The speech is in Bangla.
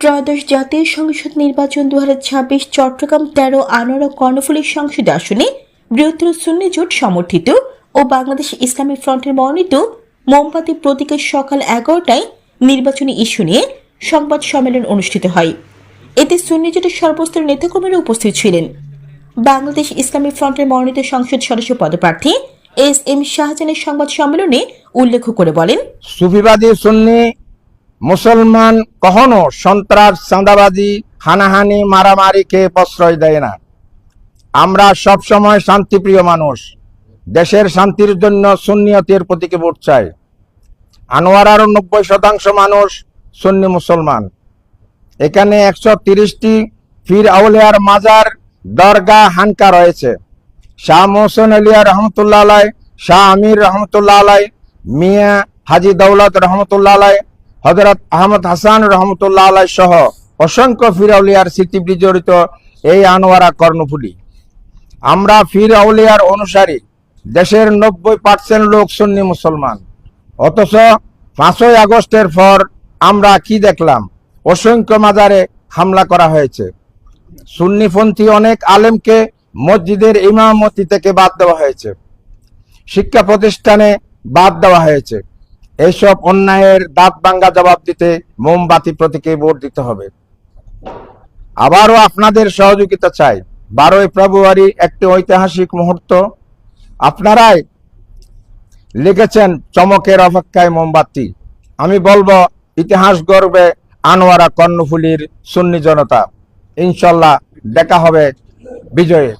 ত্রয়োদশ জাতীয় সংসদ নির্বাচন দু ছাব্বিশ চট্টগ্রাম তেরো আনোয়ারা কর্ণফুলী সংসদ আসনে বৃহত্তর সুন্নি জোট সমর্থিত ও বাংলাদেশ ইসলামী ফ্রন্টের মনোনীত মোমবাতি প্রতীকের সকাল এগারোটায় নির্বাচনী ইস্যু নিয়ে সংবাদ সম্মেলন অনুষ্ঠিত হয়। এতে সুন্নি জোটের সর্বস্তরের নেতাকর্মীরা উপস্থিত ছিলেন। বাংলাদেশ ইসলামী ফ্রন্টের মনোনীত সংসদ সদস্য পদপ্রার্থী এস এম শাহজাহানের সংবাদ সম্মেলনে উল্লেখ করে বলেন, সুফিবাদী সুন্নি মুসলমান কখনো সন্ত্রাস, চাঁদাবাজি, হানাহানি, মারামারিকে প্রশ্রয় দেয় না। আমরা সবসময় শান্তিপ্রিয় মানুষ। দেশের শান্তির জন্য সুন্নিয়তের প্রতীকে ভোট চাই। আনোয়ারার নব্বই শতাংশ মানুষ সুন্নি মুসলমান। এখানে একশো তিরিশটি ফির আউলিয়ার মাজার দরগা হানকা রয়েছে। শাহ মোহসেন আলিয়া রহমতুল্লাহ আলাই, শাহ আমির রহমতুল্লাহ আলাই, মিয়া হাজি দৌলত রহমতুল্লাহ আলাই হজরত আহমদ হাসান রহমতুল্লাহ আলাই সহ অসংখ্য ফির আউলিয়ার স্মৃতি বিজড়িত এই আনোয়ারা কর্ণফুলি। আমরা ফির আউলিয়ার অনুসারী, দেশের নব্বই পার্সেন্ট লোক সুন্নি মুসলমান। অথচ পাঁচই আগস্টের পর আমরা কি দেখলাম? অসংখ্য মাজারে হামলা করা হয়েছে। সুন্নিপন্থী অনেক আলেমকে মসজিদের ইমামতি থেকে বাদ দেওয়া হয়েছে। শিক্ষা প্রতিষ্ঠানে বাদ দেওয়া হয়েছে। এইসব অন্যায়ের দাঁত ভাঙ্গা জবাব দিতে মোমবাতি প্রতীকে ভোট দিতে হবে। আবারও আপনাদের সহযোগিতা চাই। বারোই ফেব্রুয়ারি একটি ঐতিহাসিক মুহূর্ত। আপনারাই লিখেছেন চমকের অপেক্ষায় মোমবাতি। আমি বলব, ইতিহাস গর্বে আনোয়ারা কর্ণফুলির সুন্নি জনতা। ইনশাল্লাহ দেখা হবে বিজয়ে।